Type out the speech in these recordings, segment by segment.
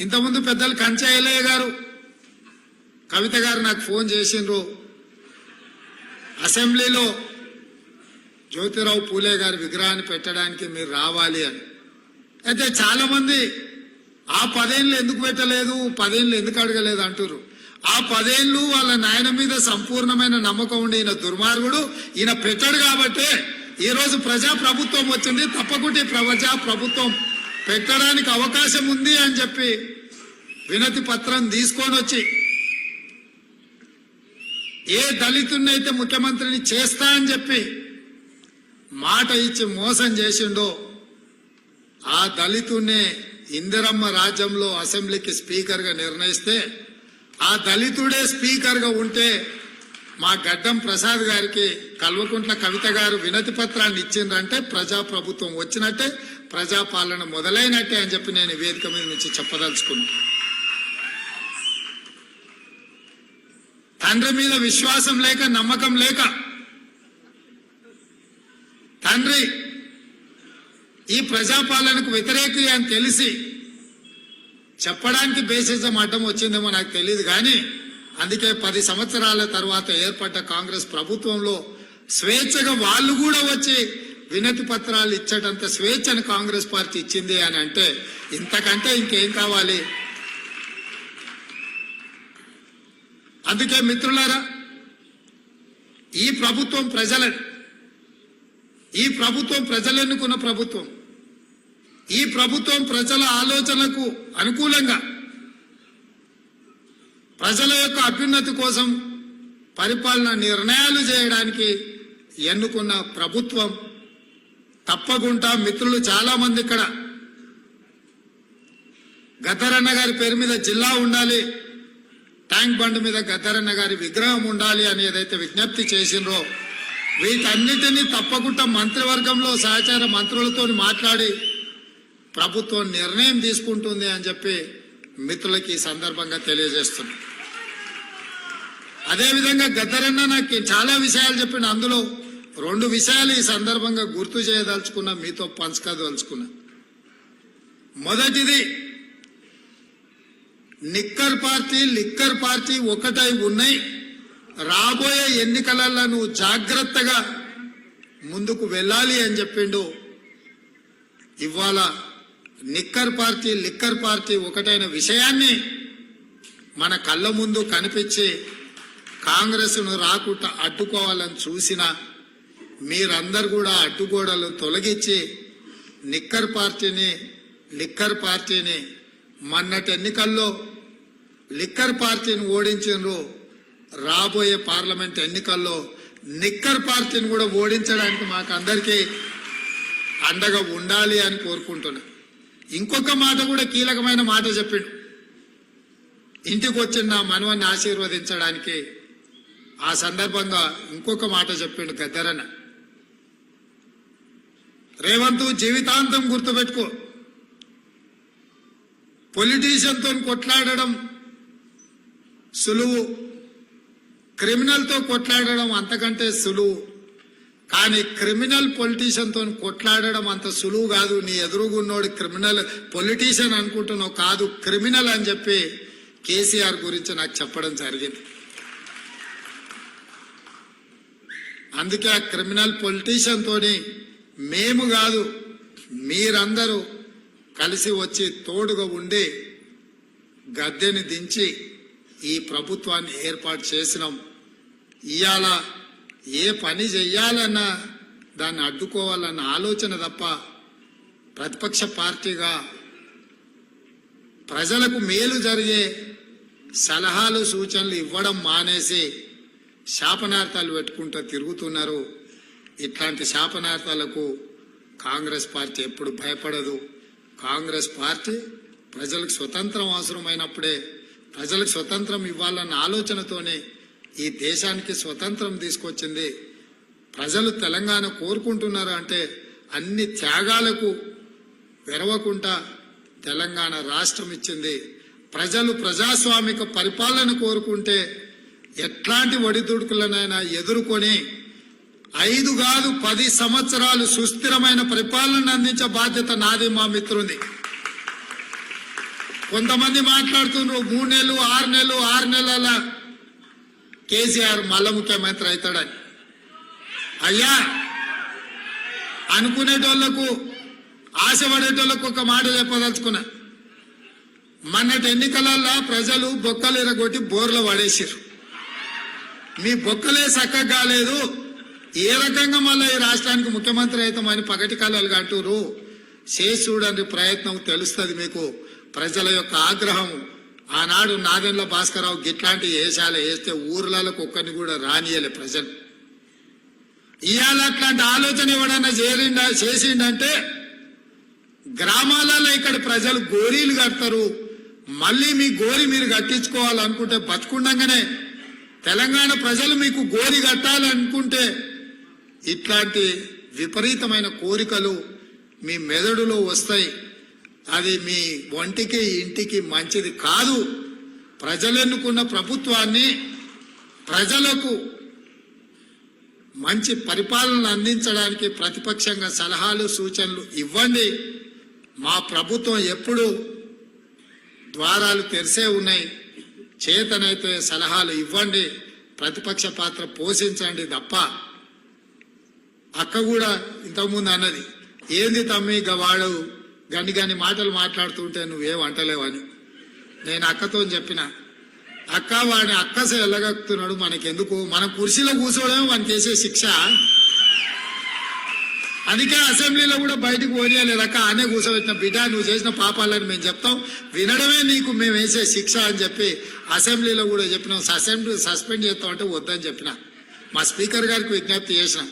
ఇంతకుముందు పెద్దలు కంచయ్యలయ్య గారు కవిత గారు నాకు ఫోన్ చేసిండ్రు. అసెంబ్లీలో జ్యోతిరావు పూలే గారి విగ్రహాన్ని పెట్టడానికి మీరు రావాలి అని. అయితే చాలా మంది ఆ పదేళ్ళు ఎందుకు పెట్టలేదు పదేళ్ళు ఎందుకు అడగలేదు అంటారు ఆ పదేళ్ళు వాళ్ళ నాయన మీద సంపూర్ణమైన నమ్మకం ఉండి ఈయన దుర్మార్గుడు ఈయన పెట్టాడు కాబట్టే ఈరోజు ప్రజాప్రభుత్వం ప్రజా ప్రభుత్వం వచ్చింది. తప్పకుండా ఈ ప్రజా ప్రభుత్వం పెట్టడానికి అవకాశం ఉంది అని చెప్పి వినతి పత్రం తీసుకొని వచ్చి ఏ దళితున్నైతే అయితే ముఖ్యమంత్రిని చేస్తా అని చెప్పి మాట ఇచ్చి మోసం చేసిండో ఆ దళితుడిని ఇందిరమ్మ రాజ్యంలో అసెంబ్లీకి స్పీకర్గా నిర్ణయిస్తే ఆ దళితుడే స్పీకర్గా ఉంటే మా గడ్డం ప్రసాద్ గారికి కల్వకుంట్ల కవిత గారు వినతి పత్రాన్ని ఇచ్చిండ్రంటే ప్రజా ప్రభుత్వం వచ్చినట్టే ప్రజాపాలన మొదలైనట్టే అని చెప్పి నేను వేదిక మీద నుంచి చెప్పదలుచుకున్నాను తండ్రి మీద విశ్వాసం లేక నమ్మకం లేక తండ్రి ఈ ప్రజాపాలనకు వ్యతిరేకి అని తెలిసి చెప్పడానికి బేసిజం అడ్డం వచ్చిందేమో నాకు తెలియదు కానీ అందుకే పది సంవత్సరాల తర్వాత ఏర్పడ్డ కాంగ్రెస్ ప్రభుత్వంలో స్వేచ్ఛగా వాళ్ళు కూడా వచ్చి వినతి పత్రాలు ఇచ్చేటంత స్వేచ్ఛను కాంగ్రెస్ పార్టీ ఇచ్చింది అని అంటే ఇంతకంటే ఇంకేం కావాలి? అందుకే మిత్రులారా ఈ ప్రభుత్వం ప్రజల ఈ ప్రభుత్వం ప్రజలెన్నుకున్న ప్రభుత్వం. ఈ ప్రభుత్వం ప్రజల ఆలోచనలకు అనుకూలంగా ప్రజల యొక్క అభ్యున్నతి కోసం పరిపాలన నిర్ణయాలు చేయడానికి ఎన్నుకున్న ప్రభుత్వం తప్పకుండా మిత్రులు చాలా మంది ఇక్కడ. గద్దరన్న గారి పేరు మీద జిల్లా ఉండాలి ట్యాంక్ బండ్ మీద గద్దరన్న గారి విగ్రహం ఉండాలి అని ఏదైతే విజ్ఞప్తి చేసిండ్రో వీటన్నిటినీ తప్పకుండా మంత్రివర్గంలో సహచార మంత్రులతో మాట్లాడి ప్రభుత్వం నిర్ణయం తీసుకుంటుంది అని చెప్పి మిత్రులకి ఈ సందర్భంగా తెలియజేస్తున్నా. అదేవిధంగా గద్దరన్న నాకు చాలా విషయాలు చెప్పిన. అందులో రెండు విషయాలు ఈ సందర్భంగా గుర్తు చేయదలుచుకున్నా మీతో పంచుకోదలుచుకున్నా. మొదటిది నిక్కర్ పార్టీ లిక్కర్ పార్టీ ఒకటై ఉన్నాయి. రాబోయే ఎన్నికలలో నువ్వు జాగ్రత్తగా ముందుకు వెళ్ళాలి అని చెప్పిండు. ఇవాళ నిక్కర్ పార్టీ లిక్కర్ పార్టీ ఒకటైన విషయాన్ని మన కళ్ళ ముందు కనిపించి కాంగ్రెస్ను రాకుండా అడ్డుకోవాలని చూసిన మీరందరు కూడా అడ్డుగోడలు తొలగించి నిక్కర్ పార్టీని లిక్కర్ పార్టీని మొన్నటి ఎన్నికల్లో లిక్కర్ పార్టీని ఓడించిండ్రు. రాబోయే పార్లమెంట్ ఎన్నికల్లో నిక్కర్ పార్టీని కూడా ఓడించడానికి మాకు అందరికీ అండగా ఉండాలి అని కోరుకుంటున్నా. ఇంకొక మాట కూడా కీలకమైన మాట చెప్పిండు. ఇంటికి వచ్చిన మనవన్ని ఆశీర్వదించడానికి ఆ సందర్భంగా ఇంకొక మాట చెప్పిండు గద్దరన్న. రేవంత్ జీవితాంతం గుర్తుపెట్టుకో. పొలిటీషియన్తో కొట్లాడడం సులువు. క్రిమినల్తో కొట్లాడడం అంతకంటే సులువు. కానీ క్రిమినల్ పొలిటీషియన్తో కొట్లాడడం అంత సులువు కాదు. నీ ఎదురుగున్నోడు క్రిమినల్ పొలిటీషియన్ అనుకుంటున్నావు కాదు క్రిమినల్ అని చెప్పి కేసీఆర్ గురించి నాకు చెప్పడం జరిగింది. అందుకే ఆ క్రిమినల్ పొలిటీషియన్ తోని మేము కాదు మీరందరూ కలిసి వచ్చి తోడుగా ఉండి గద్దెని దించి ఈ ప్రభుత్వాన్ని ఏర్పాటు చేసినాం. ఇవాళ ఏ పని చెయ్యాలన్నా దాన్ని అడ్డుకోవాలన్న ఆలోచన తప్ప ప్రతిపక్ష పార్టీగా ప్రజలకు మేలు జరిగే సలహాలు సూచనలు ఇవ్వడం మానేసి శాపనార్థాలు పెట్టుకుంటూ తిరుగుతున్నారు. ఇట్లాంటి శాపనార్థాలకు కాంగ్రెస్ పార్టీ ఎప్పుడు భయపడదు. కాంగ్రెస్ పార్టీ ప్రజలకు స్వతంత్రం అవసరమైనప్పుడే ప్రజలకు స్వతంత్రం ఇవ్వాలన్న ఆలోచనతోనే ఈ దేశానికి స్వతంత్రం తీసుకొచ్చింది. ప్రజలు తెలంగాణ కోరుకుంటున్నారు అంటే అన్ని త్యాగాలకు వెరవకుండా తెలంగాణ రాష్ట్రం ఇచ్చింది. ప్రజలు ప్రజాస్వామిక పరిపాలన కోరుకుంటే ఎట్లాంటి ఒడిదుడుకులనైనా ఎదుర్కొని ఐదు కాదు పది సంవత్సరాలు సుస్థిరమైన పరిపాలన అందించే బాధ్యత నాది మా మిత్రుంది కొంతమంది మాట్లాడుతున్నారు మూడు నెలలు ఆరు నెలలు ఆరు నెలల కేసీఆర్ మళ్ళా ముఖ్యమంత్రి అవుతాడని. అయ్యా అనుకునేటోళ్ళకు ఆశపడేటోళ్ళకు ఒక మాట చెప్పదలుచుకున్నా. మొన్నటి ఎన్నికలలో ప్రజలు బొక్కలు ఇరగొట్టి బోర్లు పడేసారు మీ బొక్కలే చక్కగా కాలేదు. ఏ రకంగా మళ్ళీ ఈ రాష్ట్రానికి ముఖ్యమంత్రి అవుతామని పగటి కాలాలు కంటూరు చేసి చూడండి ప్రయత్నం తెలుస్తుంది మీకు. ప్రజల యొక్క ఆగ్రహం. ఆనాడు నాదెండ్ల భాస్కరరావు గిట్లాంటి వేషాలు వేస్తే ఊర్లకు ఒక్కరిని కూడా రానియలే ప్రజలు. ఇవాళ అట్లాంటి ఆలోచన ఎవడన్నా చేరిండా చేసిండంటే గ్రామాలలో ఇక్కడ ప్రజలు గోరీలు కడతారు. మళ్ళీ మీ గోరి మీరు కట్టించుకోవాలనుకుంటే బతుకుండగానే తెలంగాణ ప్రజలు మీకు గోరి కట్టాలనుకుంటే ఇట్లాంటి విపరీతమైన కోరికలు మీ మెదడులో వస్తాయి. అది మీ ఒంటికి ఇంటికి మంచిది కాదు. ప్రజలెన్నుకున్న ప్రభుత్వాన్ని ప్రజలకు మంచి పరిపాలన అందించడానికి ప్రతిపక్షంగా సలహాలు సూచనలు ఇవ్వండి. మా ప్రభుత్వం ఎప్పుడు ద్వారాలు తెరిసే ఉన్నాయి. చేతనైతే సలహాలు ఇవ్వండి ప్రతిపక్ష పాత్ర పోషించండి తప్ప అక్క కూడా ఇంతకుముందు అన్నది ఏంది తమ్మి ఇక వాడు? గని గని మాటలు మాట్లాడుతుంటే నువ్వేం అంటలేవని నేను అక్కతో చెప్పిన అక్క వాడిని అక్కసే వెళ్ళగక్కుతున్నాడు మనకెందుకు? మన కుర్చీలో కూర్చోవడమే మనకేసే చేసే శిక్ష. అందుకే అసెంబ్లీలో కూడా బయటకు పోనీయలేదు. అక్క ఆనే కూర్చోబెట్టిన బిడ్డ నువ్వు చేసిన పాపాలని మేము చెప్తాం. వినడమే నీకు మేము వేసే శిక్ష అని చెప్పి అసెంబ్లీలో కూడా చెప్పినాం. అసెంబ్లీ సస్పెండ్ చేస్తాం అంటే వద్దని చెప్పిన. మా స్పీకర్ గారికి విజ్ఞప్తి చేసినాం.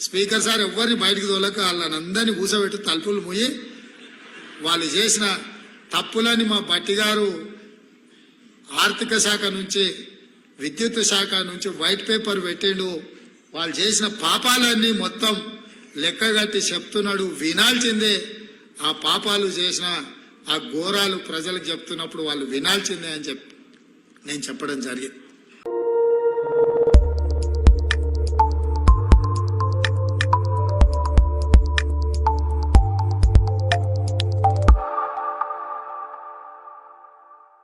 స్పీకర్ సార్ ఎవరిని బయటకు తోలక వాళ్ళని అందరినీ కూర్చోబెట్టి తలుపులు మూయి వాళ్ళు చేసిన తప్పులని మా బట్టి గారు ఆర్థిక శాఖ నుంచి విద్యుత్ శాఖ నుంచి వైట్ పేపర్ పెట్టిండు. వాళ్ళు చేసిన పాపాలన్నీ మొత్తం లెక్కగట్టి చెప్తున్నాడు వినాల్సిందే. ఆ పాపాలు చేసిన ఆ ఘోరాలు ప్రజలకు చెప్తున్నప్పుడు వాళ్ళు వినాల్సిందే అని చెప్పి నేను చెప్పడం జరిగింది.